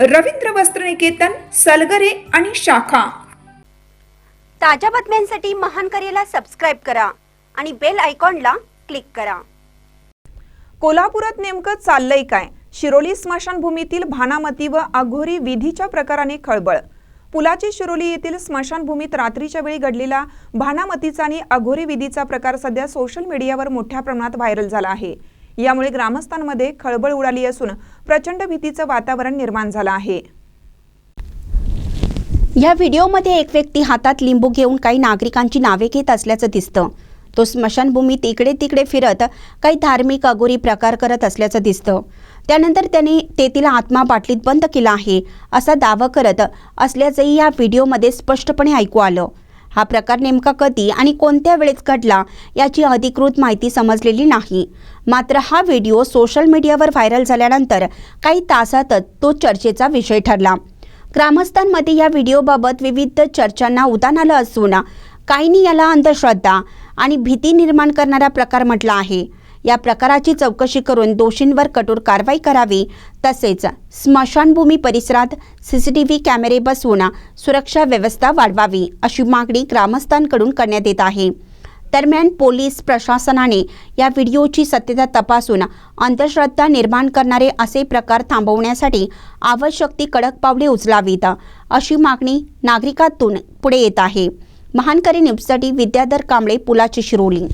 रवींद्र वस्त्रनिकेतन सलगरे आणि शाखा. ताज्या बातम्यांसाठी महान करेला सबस्क्राईब करा आणि बेल आयकॉनला क्लिक करा. कोल्हापुरात नेमकं चाललंय काय? शिरोली स्मशानभूमीतील भानामती व अघोरी विधीच्या प्रकाराने खळबळ. पुलाची शिरोली येथील स्मशानभूमीत रात्रीच्या वेळी घडलेला भानामतीचा आणि अघोरी विधीचा प्रकार सध्या सोशल मीडियावर मोठ्या प्रमाणात व्हायरल झाला आहे. यामुळे ग्रामस्थांमध्ये खळबळ उडाली असून प्रचंड भीतीचं वातावरण निर्माण झालं आहे. या व्हिडिओमध्ये एक व्यक्ती हातात लिंबू घेऊन काही नागरिकांची नावे घेत असल्याचं दिसतं. तो स्मशानभूमीत इकडे तिकडे फिरत काही धार्मिक अगोरी प्रकार करत असल्याचं दिसतं. त्यानंतर त्याने तेथील आत्मा बाटलीत बंद केला आहे असा दावा करत असल्याचंही या व्हिडिओमध्ये स्पष्टपणे ऐकू आलं. हा प्रकार नेमका कधी आणि कोणत्या वेळेस घडला याची अधिकृत माहिती समजलेली नाही. मात्र हा व्हिडिओ सोशल मीडियावर व्हायरल झाल्यानंतर काही तासातच तो चर्चेचा विषय ठरला. ग्रामस्थांमध्ये या व्हिडिओबाबत विविध चर्चांना उदान आलं असून काहींनी याला अंधश्रद्धा आणि भीती निर्माण करणारा प्रकार म्हटला आहे. या प्रकाराची चौकशी करून दोषींवर कठोर कारवाई करावी. तसेच स्मशानभूमी परिसरात सीसीटीव्ही कॅमेरे बसवून सुरक्षा व्यवस्था वाढवावी अशी मागणी ग्रामस्थांकडून करण्यात येत आहे. दरम्यान पोलीस प्रशासनाने या व्हिडिओची सत्यता तपासून अंधश्रद्धा निर्माण करणारे असे प्रकार थांबवण्यासाठी आवश्यक ती कडक पावले उचलावीत अशी मागणी नागरिकातून पुढे येत आहे. महानकरी न्यूजसाठी विद्याधर कांबळे पुलाची शिरोली.